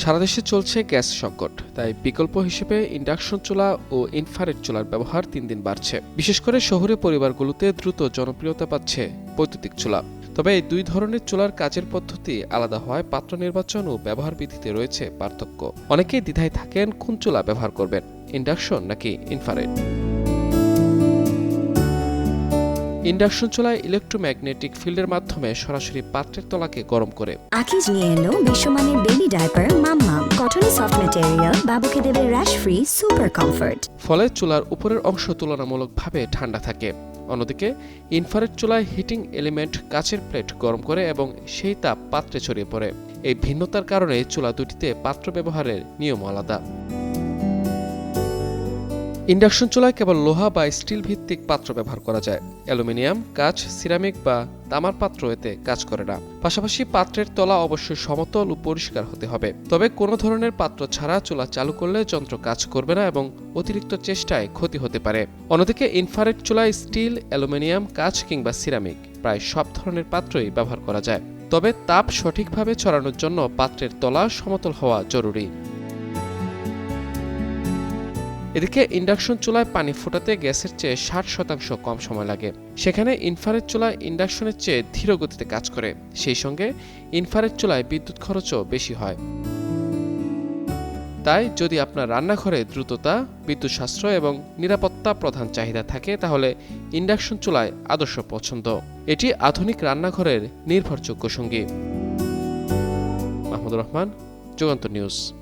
সারা দেশে চলছে গ্যাস সংকট, তাই বিকল্প হিসেবে ইন্ডাকশন চুলা ও ইনফ্রারেড চুলার ব্যবহার দিন দিন বাড়ছে। বিশেষ করে শহুরে পরিবারগুলোতে দ্রুত জনপ্রিয়তা পাচ্ছে বৈদ্যুতিক চুলা। তবে এই দুই ধরনের চুলার কাজের পদ্ধতি আলাদা হওয়ায় পাত্র নির্বাচন ও ব্যবহার বিধিতে রয়েছে পার্থক্য। অনেকেই দ্বিধায় থাকেন কোন চুলা ব্যবহার করবেন, ইন্ডাকশন নাকি ইনফ্রারেড। ইন্ডাকশন চুলায় ইলেকট্রোম্যাগনেটিক ফিল্ডের মাধ্যমে সরাসরি পাত্রের তলাকে গরম করে। আকিজ নিয়ে এলো বিশ্বমানের বেবি ডাইপার মাম্মাম কটনে সফট ম্যাটেরিয়াল বাবুকে দেবে র্যাশ ফ্রি সুপার কমফর্ট ফলে চুলার উপরের অংশ তুলনামূলকভাবে ঠান্ডা থাকে। অন্যদিকে ইনফ্রারেড চুলায় হিটিং এলিমেন্ট কাচের প্লেট গরম করে এবং সেই তাপ পাত্রে ছড়িয়ে পড়ে। এই ভিন্নতার কারণে চুলা দুটিতে পাত্র ব্যবহারের নিয়ম আলাদা। ইন্ডাকশন চুলায় কেবল লোহা বা স্টিল ভিত্তিক পাত্র ব্যবহার করা যায়। অ্যালুমিনিয়াম, কাচ, সিরামিক বা তামার পাত্র এতে কাজ করে না। পাশাপাশি পাত্রের তলা অবশ্যই সমতল ও পরিষ্কার হতে হবে। তবে কোনো ধরনের পাত্র ছাড়া চুলা চালু করলে যন্ত্র কাজ করবে না এবং অতিরিক্ত চেষ্টায় ক্ষতি হতে পারে। অন্যদিকে ইনফ্রারেড চুলায় স্টিল, অ্যালুমিনিয়াম, কাচ কিংবা সিরামিক প্রায় সব ধরনের পাত্রই ব্যবহার করা যায়। তবে তাপ সঠিকভাবে ছড়ানোর জন্য পাত্রের তলা সমতল হওয়া জরুরি। এদিকে ইন্ডাকশন চুলায় পানি ফোটাতে গ্যাসের চেয়ে ষাট শতাংশ কম সময় লাগে। সেখানে ইনফ্রারেড চুলায় ইন্ডাকশনের চেয়ে ধীর গতিতে কাজ করে। সেই সঙ্গে ইনফ্রারেড চুলায় বিদ্যুৎ খরচও বেশি হয়। তাই যদি আপনার রান্নাঘরে দ্রুততা, বিদ্যুৎ সাশ্রয় এবং নিরাপত্তা প্রধান চাহিদা থাকে, তাহলে ইন্ডাকশন চুলায় আদর্শ পছন্দ। এটি আধুনিক রান্নাঘরের নির্ভরযোগ্য সঙ্গী। মাহমুদুর রহমান যুগান্ত নিউজ।